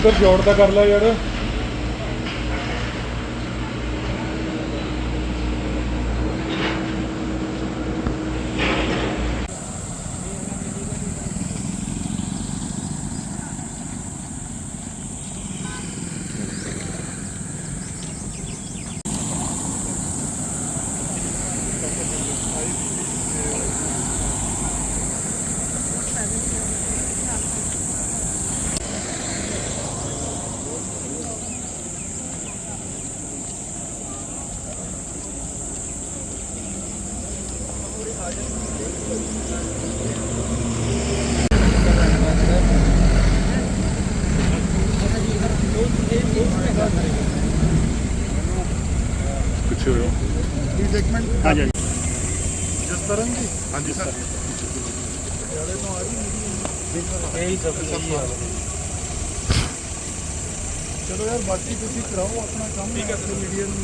ਉਧਰ ਜੋੜ ਦਾ ਕਰ ਲੈ ਯਾਰ ਪਿੱਛੇ ਹੋਇਓ ਹਾਂਜੀ ਜਿਸ ਤਰ੍ਹਾਂ ਜੀ? ਹਾਂਜੀ ਸਰ। ਇਹੀ ਸਭ ਇਹੀ ਆ। ਚਲੋ ਯਾਰ ਬਾਕੀ ਤੁਸੀਂ ਕਰਾਓ ਆਪਣਾ ਕੰਮ ਠੀਕ ਹੈ ਮੀਡੀਆ ਨੂੰ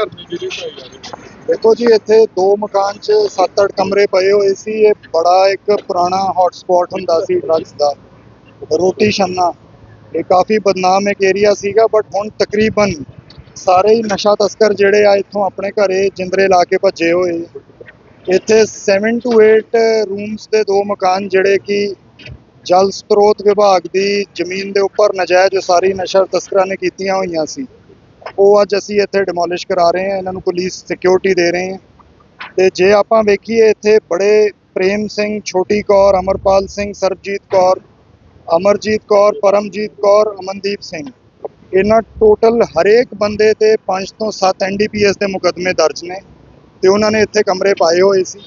ਮੰਨੀ ਜਿਹੜੇ ਢਾਏ ਜਾ ਰਹੇ ਨੇ ਦੇਖੋ ਜੀ, ਇੱਥੇ ਦੋ ਮਕਾਨ 'ਚ 7-8 ਕਮਰੇ ਪਏ ਹੋਏ ਸੀ। ਇਹ ਬੜਾ ਇੱਕ ਪੁਰਾਣਾ ਹੌਟ ਹੁੰਦਾ ਸੀ ਡਰੱਗਸ ਦਾ। ਰੋਟੀ ਸ਼ੰਨਾ ਇਹ ਕਾਫੀ ਬਦਨਾਮ ਇੱਕ ਏਰੀਆ ਸੀਗਾ ਬਟ ਹੁਣ ਤਕਰੀਬਨ ਸਾਰੇ ਹੀ ਨਸ਼ਾ ਤਸਕਰ ਜਿਹੜੇ ਆ ਇੱਥੋਂ ਆਪਣੇ ਘਰੇ ਜਿੰਦਰੇ ਲਾ ਕੇ ਭੱਜੇ ਹੋਏ। ਇੱਥੇ 7 ਟੂ 8 ਰੂਮਸ ਦੇ ਦੋ ਮਕਾਨ ਜਿਹੜੇ ਕਿ ਜਲ ਸਰੋਤ ਵਿਭਾਗ ਦੀ ਜ਼ਮੀਨ ਦੇ ਉੱਪਰ ਨਜਾਇਜ਼ ਸਾਰੀ ਨਸ਼ਾ ਤਸਕਰਾਂ ਨੇ ਕੀਤੀਆਂ ਹੋਈਆਂ ਸੀ। ਉਹ ਅੱਜ ਅਸੀਂ ਇੱਥੇ ਡਿਮੋਲਿਸ਼ ਕਰਾ ਰਹੇ ਹਾਂ, ਇਹਨਾਂ ਨੂੰ ਪੁਲਿਸ ਸਿਕਿਉਰਿਟੀ ਦੇ ਰਹੇ ਹਾਂ। ਤੇ ਜੇ ਆਪਾਂ ਵੇਖੀਏ ਇੱਥੇ ਬੜੇ ਪ੍ਰੇਮ ਸਿੰਘ, ਛੋਟੀ ਕੌਰ, ਅਮਰਪਾਲ ਸਿੰਘ, ਸਰਬਜੀਤ ਕੌਰ, ਅਮਰਜੀਤ ਕੌਰ, ਪਰਮਜੀਤ ਕੌਰ, ਅਮਨਦੀਪ ਸਿੰਘ। ਇਹਨਾਂ ਟੋਟਲ ਹਰੇਕ ਬੰਦੇ ਤੇ 5 ਤੋਂ 7 ਐਨਡੀਪੀਐਸ ਦੇ ਮੁਕੱਦਮੇ ਦਰਜ ਨੇ ਤੇ ਉਹਨਾਂ ਨੇ ਇੱਥੇ ਕਮਰੇ ਪਾਏ ਹੋਏ ਸੀ।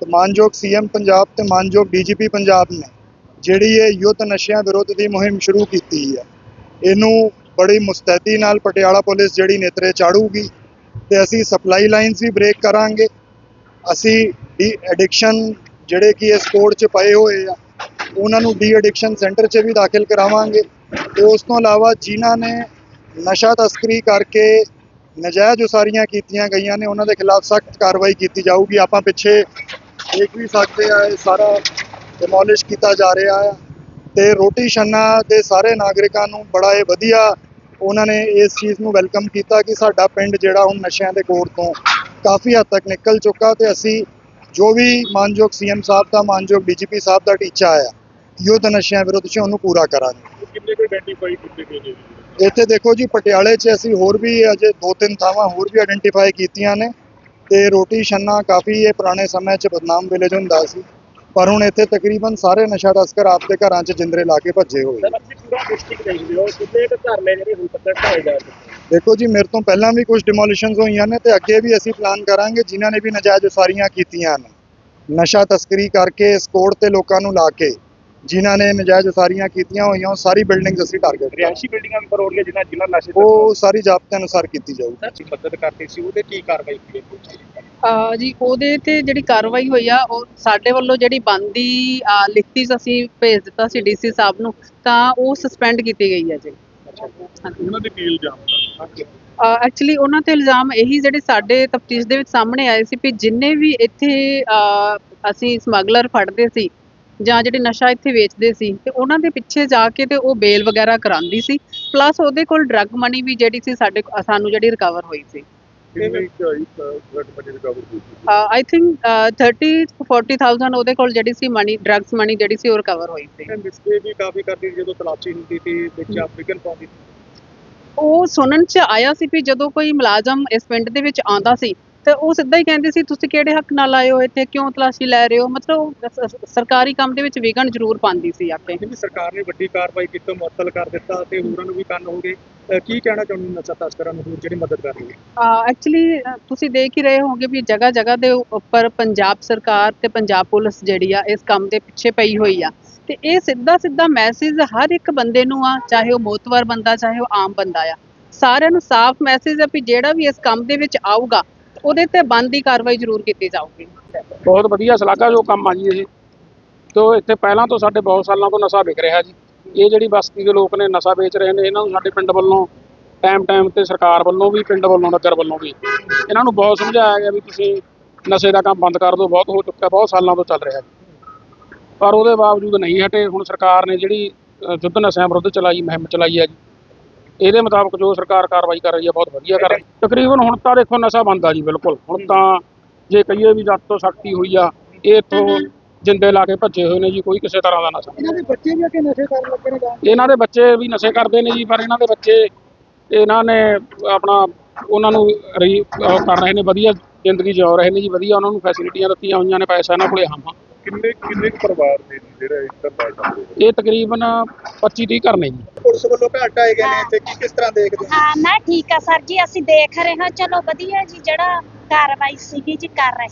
ਤੇ ਮਾਨਯੋਗ ਸੀਐਮ ਪੰਜਾਬ ਤੇ ਮਾਨਯੋਗ ਡੀਜੀਪੀ ਪੰਜਾਬ ਨੇ ਜਿਹੜੀ ਇਹ ਯੁੱਧ ਨਸ਼ਿਆਂ ਵਿਰੁੱਧ ਦੀ ਮੁਹਿੰਮ ਸ਼ੁਰੂ ਕੀਤੀ ਹੈ। ਇਹਨੂੰ ਬੜੀ ਮੁਸਤੈਦੀ ਨਾਲ ਪਟਿਆਲਾ ਪੁਲਿਸ ਜਿਹੜੀ ਨੇਤਰੇ ਚਾੜੂਗੀ ਤੇ ਅਸੀਂ ਸਪਲਾਈ ਲਾਈਨਸ ਵੀ ਬ੍ਰੇਕ ਕਰਾਂਗੇ। ਅਸੀਂ ਡੀ ਐਡਿਕਸ਼ਨ ਜਿਹੜੇ ਕਿ ਇਸ ਕੋਡ 'ਚ ਪਏ ਹੋਏ ਆ, ਉਹਨਾਂ ਨੂੰ ਡੀ ਐਡਿਕਸ਼ਨ ਸੈਂਟਰ 'ਚ ਵੀ ਦਾਖਲ ਕਰਾਵਾਂਗੇ ਤੇ ਉਸ ਤੋਂ ਇਲਾਵਾ ਜਿਨ੍ਹਾਂ ਨੇ ਨਸ਼ਾ ਤਸਕਰੀ ਕਰਕੇ ਨਜਾਇਜ਼ ਉਸਾਰੀਆਂ ਕੀਤੀਆਂ ਗਈਆਂ ਨੇ, ਉਹਨਾਂ ਦੇ ਖਿਲਾਫ ਸਖਤ ਕਾਰਵਾਈ ਕੀਤੀ ਜਾਊਗੀ। ਆਪਾਂ ਪਿੱਛੇ ਦੇਖ ਵੀ ਸਕਦੇ ਆ, ਇਹ ਸਾਰਾ ਡਿਮੋਲਿਸ਼ ਕੀਤਾ ਜਾ ਰਿਹਾ ਆ ਤੇ ਰੋਟੀ ਛੰਨਾ ਦੇ ਸਾਰੇ ਨਾਗਰਿਕਾਂ ਨੂੰ ਬੜਾ ਇਹ ਵਧੀਆ ਉਹਨਾਂ ਨੇ ਇਸ ਚੀਜ਼ ਨੂੰ ਵੈਲਕਮ ਕੀਤਾ ਕਿ ਸਾਡਾ ਪਿੰਡ ਜਿਹੜਾ ਹੁਣ ਨਸ਼ਿਆਂ ਦੇ ਕੋਰ ਤੋਂ ਕਾਫੀ ਹੱਦ ਤੱਕ ਨਿਕਲ ਚੁੱਕਾ ਤੇ ਅਸੀਂ ਜੋ ਵੀ ਮਾਨਯੋਗ ਸੀਐਮ ਸਾਹਿਬ ਦਾ ਮਾਨਯੋਗ ਡੀਜੀਪੀ ਸਾਹਿਬ ਦਾ ਟੀਚਾ ਆਇਆ ਯੁੱਧ ਨਸ਼ਿਆਂ ਵਿਰੁੱਧ 'ਚ ਉਹਨੂੰ ਪੂਰਾ ਕਰਾਂਗੇ ਕਿੰਨੇ ਕੁ ਆਇਡੈਂਟੀਫਾਈ ਕੀਤੇ ਗਏ ਨੇ ਜੀ? ਇੱਥੇ ਦੇਖੋ ਜੀ ਪਟਿਆਲੇ 'ਚ ਅਸੀਂ ਹੋਰ ਵੀ ਅਜੇ ਦੋ ਤਿੰਨ ਥਾਵਾਂ ਹੋਰ ਵੀ ਆਇਡੈਂਟੀਫਾਈ ਕੀਤੀਆਂ ਨੇ ਤੇ ਰੋਟੀ ਛੰਨਾ ਕਾਫੀ ਇਹ ਪੁਰਾਣੇ ਸਮੇਂ 'ਚ ਬਦਨਾਮ ਵਿਲੇਜ ਹੁੰਦਾ ਸੀ ਪਰ ਹੁਣ ਇੱਥੇ ਤਕਰੀਬਨ ਸਾਰੇ ਨਸ਼ਾ ਤਸਕਰ ਆਪਦੇ ਘਰਾਂ 'ਚ ਜਿੰਦਰੇ ਲਾ ਕੇ ਭੱਜੇ ਹੋਏ ਸਰ ਅਸੀਂ ਪੂਰਾ ਡਿਸਟ੍ਰਿਕਟ ਦੇਖਦੇ ਹੋ ਕਿੰਨੇ ਕੁ ਘਰ ਨੇ ਜਿਹੜੇ ਹੁਣ ਤੱਕ ਢਾਏ ਜਾ ਚੁੱਕੇ ਦੇਖੋ ਜੀ ਮੇਰੇ ਤੋਂ ਪਹਿਲਾਂ ਵੀ ਕੁਝ ਡਿਮੋਲੀਸ਼ਨਸ ਹੋਈਆਂ ਨੇ ਤੇ ਅੱਗੇ ਵੀ ਅਸੀਂ ਪਲਾਨ ਕਰਾਂਗੇ ਜਿਨ੍ਹਾਂ ਨੇ ਵੀ ਨਜਾਇਜ਼ ਉਸਾਰੀਆਂ ਕੀਤੀਆਂ ਨੇ। ਨਸ਼ਾ ਤਸਕਰੀ ਕਰਕੇ ਇਸ ਕੋਡ ਤੇ ਲੋਕਾਂ ਨੂੰ ਲਾ ਕੇ ਜਿਨ੍ਹਾਂ ਨੇ ਨਜਾਇਜ਼ ਉਸਾਰੀਆਂ ਕੀਤੀਆਂ ਹੋਈਆਂ ਉਹ ਸਾਰੀ ਬਿਲਡਿੰਗਸ ਅਸੀਂ ਟਾਰਗੇਟ ਰਿਹਾਇਸ਼ੀ ਬਿਲਡਿੰਗਾਂ ਵੀ ਗਏ ਜਿਨ੍ਹਾਂ ਜਿਨ੍ਹਾਂ ਨਸ਼ੇ ਉਹ ਸਾਰੀ ਜ਼ਾਬਤੇ ਅਨੁਸਾਰ ਕੀਤੀ ਜਾਊਗੀ। ਸਰ ਮਦਦ ਕਰਤੀ ਸੀ ਉਹਦੇ ਕੀ ਕਾਰਵਾਈ ਕੀਤੀ ਜੀ ਉਹਦੇ ਤੇ ਜਿਹੜੀ ਕਾਰਵਾਈ ਹੋਈ ਆ ਉਹ ਸਾਡੇ ਵੱਲੋਂ ਜਿਹੜੀ ਬੰਦੀ ਲਿਖਤੀ ਅਸੀਂ ਭੇਜ ਦਿੱਤਾ ਸੀ ਡੀਸੀ ਸਾਹਿਬ ਨੂੰ ਤਾਂ ਉਹ ਸਸਪੈਂਡ ਕੀਤੀ ਗਈ ਹੈ ਜੀ। ਉਹਨਾਂ ਦੇ ਕੀ ਇਲਜ਼ਾਮ ਸਨ ਐਕਚੁਅਲੀ ਉਹਨਾਂ ਤੇ ਇਲਜ਼ਾਮ ਇਹੀ ਜਿਹੜੇ ਸਾਡੇ ਤਫਤੀਸ਼ ਦੇ ਵਿੱਚ ਸਾਹਮਣੇ ਆਏ ਸੀ ਵੀ ਜਿੰਨੇ ਵੀ ਇੱਥੇ ਅਸੀਂ ਸਮਗਲਰ ਫੜਦੇ ਸੀ ਜਾਂ ਜਿਹੜੇ ਨਸ਼ਾ ਇੱਥੇ ਵੇਚਦੇ ਸੀ ਤੇ ਉਹਨਾਂ ਦੇ ਪਿੱਛੇ ਜਾ ਕੇ ਤੇ ਉਹ ਬੇਲ ਵਗੈਰਾ ਕਰਾਉਂਦੀ ਸੀ ਪਲੱਸ ਉਹਦੇ ਕੋਲ ਡਰੱਗ ਮਨੀ ਵੀ ਜਿਹੜੀ ਸੀ ਸਾਡੇ ਕੋ- ਸਾਨੂੰ ਜਿਹੜੀ ਰਿਕਵਰ ਹੋਈ ਸੀ। ਕਿੰਨੇ ਆਈ ਮਨੀ ਰਿਕਵਰ ਥਿੰਕ 30 40000 ਉਹਦੇ ਕੋਲ ਜਿਹੜੀ ਸੀ ਮਨੀ ਡਰੱਗਸ ਮਨੀ ਜਿਹੜੀ ਸੀ ਉਹ ਰਿਕਵਰ ਹੋਈ ਸੀ। ਮਿਸਟੇ ਵੀ ਕਾਫੀ ਕਰਦੀ ਜਦੋਂ ਤਲਾਸ਼ੀ ਹੁੰਦੀ ਸੀ ਵਿੱਚ ਐਫਰੀਕਨ ਪਾਉਂਦੀ ਉਹ ਸੁਣਨ ਚ ਆਇਆ ਸੀ ਵੀ ਜਦੋਂ ਕੋਈ ਮੁਲਾਜ਼ਮ ਇਸ ਪਿੰਡ ਦੇ ਵਿੱਚ ਆਉਂਦਾ ਸੀ ਤੇ ਉਹ ਸਿੱਧਾ ਹੀ ਕਹਿੰਦੇ ਸੀ ਤੁਸੀਂ ਕਿਹੜੇ ਹੱਕ ਨਾਲ ਆਏ ਹੋ ਇੱਥੇ? ਕਿਉਂ ਤਲਾਸ਼ੀ ਲੈ ਰਹੇ ਹੋ? ਮਤਲਬ ਸਰਕਾਰੀ ਕੰਮ ਦੇ ਵਿੱਚ ਵਿਗਣ ਜ਼ਰੂਰ ਪਾਉਂਦੀ ਸੀ ਆ ਕੇ। ਕਿਉਂਕਿ ਸਰਕਾਰ ਨੇ ਵੱਡੀ ਕਾਰਵਾਈ ਕੀਤੀ ਮੁਅੱਤਲ ਕਰ ਦਿੱਤਾ ਤੇ ਹੋਰਾਂ ਨੂੰ ਵੀ ਕੰਨ ਹੋ ਗਏ। ਕੀ ਕਹਿਣਾ ਚਾਹੁੰਦੇ ਹੋ ਨਸ਼ਾ ਤਸਕਰਾਂ ਨੂੰ ਹੋਰ ਜਿਹੜੀ ਮਦਦ ਕਰ ਰਹੀ ਹੈ? ਐਕਚੁਅਲੀ ਤੁਸੀਂ ਦੇਖ ਹੀ ਰਹੇ ਹੋਗੇ ਵੀ ਜਗ੍ਹਾ ਜਗ੍ਹਾ ਦੇ ਉੱਪਰ ਪੰਜਾਬ ਸਰਕਾਰ ਤੇ ਪੰਜਾਬ ਪੁਲਿਸ ਜਿਹੜੀ ਆ ਇਸ ਕੰਮ ਦੇ ਪਿੱਛੇ ਪਈ ਹੋਈ ਆ। ਤੇ ਇਹ ਸਿੱਧਾ ਸਿੱਧਾ ਮੈਸੇਜ ਹਰ ਇੱਕ ਬੰਦੇ ਨੂੰ ਆ ਚਾਹੇ ਉਹ ਮੋਤਵਰ ਬੰਦਾ ਚਾਹੇ ਉਹ ਆਮ ਬੰਦਾ ਆ। ਸਾਰਿਆਂ ਨੂੰ ਸਾਫ਼ ਮੈਸੇਜ ਆ ਵੀ ਜਿਹੜਾ ਵੀ ਇਸ ਕੰਮ ਦੇ ਵਿੱਚ ਆਊਗਾ ਉਹਦੇ ਤੇ ਬਣਦੀ ਕਾਰਵਾਈ ਜ਼ਰੂਰ ਕੀਤੀ ਜਾਊਗੀ। ਬਹੁਤ ਵਧੀਆ ਸ਼ਲਾਘਾਯੋਗ ਕੰਮ ਆ ਜੀ ਇਹ। ਤੋਂ ਇੱਥੇ ਪਹਿਲਾਂ ਤੋਂ ਸਾਡੇ ਬਹੁਤ ਸਾਲਾਂ ਤੋਂ ਨਸ਼ਾ ਵਿਕ ਰਿਹਾ ਜੀ। ਇਹ ਜਿਹੜੀ ਬਸਤੀ ਦੇ ਲੋਕ ਨੇ ਨਸ਼ਾ ਵੇਚ ਰਹੇ ਨੇ ਇਹਨਾਂ ਨੂੰ ਸਾਡੇ ਪਿੰਡ ਵੱਲੋਂ ਟਾਈਮ ਟਾਈਮ ਤੇ ਸਰਕਾਰ ਵੱਲੋਂ ਵੀ ਪਿੰਡ ਵੱਲੋਂ ਨਗਰ ਵੱਲੋਂ ਵੀ ਇਹਨਾਂ ਨੂੰ ਬਹੁਤ ਸਮਝਾਇਆ ਗਿਆ ਵੀ ਤੁਸੀਂ ਨਸ਼ੇ ਦਾ ਕੰਮ ਬੰਦ ਕਰ ਦਿਓ ਬਹੁਤ ਹੋ ਚੁੱਕਾ ਬਹੁਤ ਸਾਲਾਂ ਤੋਂ ਚੱਲ ਰਿਹਾ ਜੀ ਪਰ ਉਹਦੇ ਬਾਵਜੂਦ ਨਹੀਂ ਹਟੇ ਹੁਣ ਸਰਕਾਰ ਨੇ ਜਿਹੜੀ ਅ, ਯੁੱਧ ਨਸ਼ਿਆਂ ਵਿਰੁੱਧ ਚਲਾਈ ਮੁਹਿੰਮ ਚਲਾਈ ਹੈ ਜੀ ਇਹਦੇ ਮੁਤਾਬਕ ਜੋ ਸਰਕਾਰ ਕਾਰਵਾਈ ਕਰ ਰਹੀ ਹੈ ਬਹੁਤ ਵਧੀਆ ਕਰ ਰਹੀ ਤਕਰੀਬਨ ਹੁਣ ਤਾਂ ਦੇਖੋ ਨਸ਼ਾ ਬੰਦ ਆ ਜੀ ਬਿਲਕੁਲ। ਹੁਣ ਤਾਂ ਜੇ ਕਹੀਏ ਵੀ ਜੱਟ ਤੋਂ ਸ਼ਕਤੀ ਹੋਈ ਆ ਇਹ ਇੱਥੋਂ ਜਿੰਦੇ ਲਾ ਕੇ ਭੱਜੇ ਹੋਏ ਨੇ ਜੀ ਕੋਈ ਕਿਸੇ ਤਰ੍ਹਾਂ ਦਾ ਨਸ਼ਾ ਇਹਨਾਂ ਦੇ ਬੱਚੇ ਵੀ ਅੱਗੇ ਨਸ਼ੇ ਕਰਨ ਲੱਗੇ ਨੇ ਇਹਨਾਂ ਦੇ ਬੱਚੇ ਵੀ ਨਸ਼ੇ ਕਰਦੇ ਨੇ ਜੀ ਪਰ ਇਹਨਾਂ ਦੇ ਬੱਚੇ ਇਹਨਾਂ ਨੇ ਆਪਣਾ ਉਹਨਾਂ ਨੂੰ ਰਹੀ ਉਹ ਕਰ ਰਹੇ ਨੇ ਵਧੀਆ ਜ਼ਿੰਦਗੀ ਜਿਉ ਰਹੇ ਨੇ ਜੀ ਵਧੀਆ ਉਹਨਾਂ ਨੂੰ ਫੈਸਿਲਿਟੀਆਂ ਦਿੱਤੀਆਂ ਹੋਈਆਂ ਨੇ ਪੈਸਾ ਇਹਨਾਂ ਕੋਲੇ ਹਮ ਕਿੰਨੇ ਕਿੰਨੇ ਕੁ ਪਰਿਵਾਰ ਨੇ ਜੀ ਜਿਹੜਾ ਇੱਕ ਕਰਦੇ ਨੇ? ਇਹ ਤਕਰੀਬਨ 25 30 ਘਰ ਨੇ ਜੀ। ਪੁਲਿਸ ਵੱਲੋਂ ਘਾਟ ਆਏ ਗਏ ਨੇ ਇੱਥੇ ਕੀ ਕਿਸ ਤਰ੍ਹਾਂ ਦੇਖਦੇ ਹੋ? ਹਾਂ ਨਾ ਠੀਕ ਆ ਸਰ ਜੀ ਅਸੀਂ ਦੇਖ ਰਹੇ ਹਾਂ। ਚਲੋ ਵਧੀਆ ਜੀ ਜਿਹੜਾ ਕਾਰਵਾਈ ਸੀਗੀ ਜੀ ਕਰ ਰਹੇ।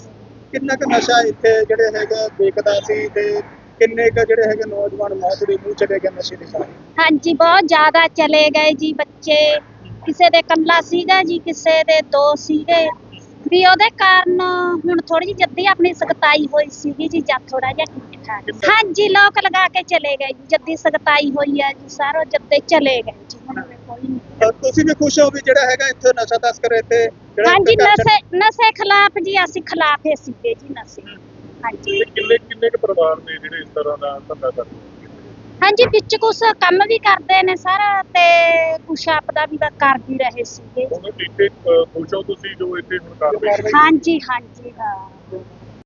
ਕਿੰਨਾ ਕੁ ਨਸ਼ਾ ਇੱਥੇ ਜਿਹੜੇ ਹੈਗਾ ਵੇਚਦਾ ਸੀ ਤੇ ਕਿੰਨੇ ਕੁ ਜਿਹੜੇ ਹੈਗੇ ਨੌਜਵਾਨ ਮੌਤ ਦੇ ਮੂੰਹ ਚਲੇ ਗਏ ਨਸ਼ੇ ਦੇ ਕਾਰਨ? ਹਾਂਜੀ ਬਹੁਤ ਜ਼ਿਆਦਾ ਚਲੇ ਗਏ ਜੀ ਬੱਚੇ। ਕਿਸੇ ਦੇ ਕੱਲਾ ਸੀਗਾ ਜੀ ਕਿਸੇ ਦੇ ਦੋ ਸੀਗੇ। ਵੀ ਉਹਦੇ ਕਾਰਨ ਹੁਣ ਥੋੜੀ ਜਿਹੀ ਜੱਦੀ ਆਪਣੀ ਸਖਤਾਈ ਹੋਈ ਸੀਗੀ ਜੀ ਜਾਂ ਥੋੜਾ ਜਿਹਾ ਠੀਕ ਠਾਕ। ਹਾਂਜੀ ਲੋਕ ਲਗਾ ਕੇ ਚਲੇ ਗਏ ਜੀ ਜੱਦੀ ਸਖਤਾਈ ਹੋਈ ਆ ਜੀ ਸਾਰੋ ਜੱਦੇ ਚਲੇ ਗਏ ਜੀ। ਹੁਣ ਅ, ਤੁਸੀਂ ਵੀ ਖੁਸ਼ ਹੋ ਵੀ ਜਿਹੜਾ ਹੈਗਾ ਇੱਥੇ ਨਸ਼ਾ ਤਸਕਰ ਇੱਥੇ ਜਿਹੜਾ ਹਾਂਜੀ ਇੱਥੇ ਘਰ ਨਸ਼ੇ ਨਸ਼ੇ ਖਿਲਾਫ ਜੀ ਅਸੀਂ ਖਿਲਾਫ ਹੀ ਸੀਗੇ ਜੀ ਨਸ਼ੇ। ਹਾਂਜੀ। ਤੇ ਕਿੰਨੇ ਕਿੰਨੇ ਕੁ ਪਰਿਵਾਰ ਨੇ ਜਿਹੜੇ ਇਸ ਤਰ੍ਹਾਂ ਦਾ ਧੰਦਾ ਕਰਦੇ? ਹਾਂਜੀ ਵਿੱਚ ਕੁਛ ਕੰਮ ਵੀ ਕਰਦੇ ਨੇ ਸਰ ਤੇ ਕੁਛ ਆਪਦਾ ਵੀ ਵਾ- ਕਰ ਵੀ ਰਹੇ ਸੀਗੇ। ਹੁਣ ਇੱਥੇ ਅਹ, ਖੁਸ਼ ਹੋ ਤੁਸੀਂ ਜੋ ਇੱਥੇ ਹੁਣ ਕਾਰਵਾਈ ਹਾਂਜੀ ਹਾਂਜੀ ਹਾਂ।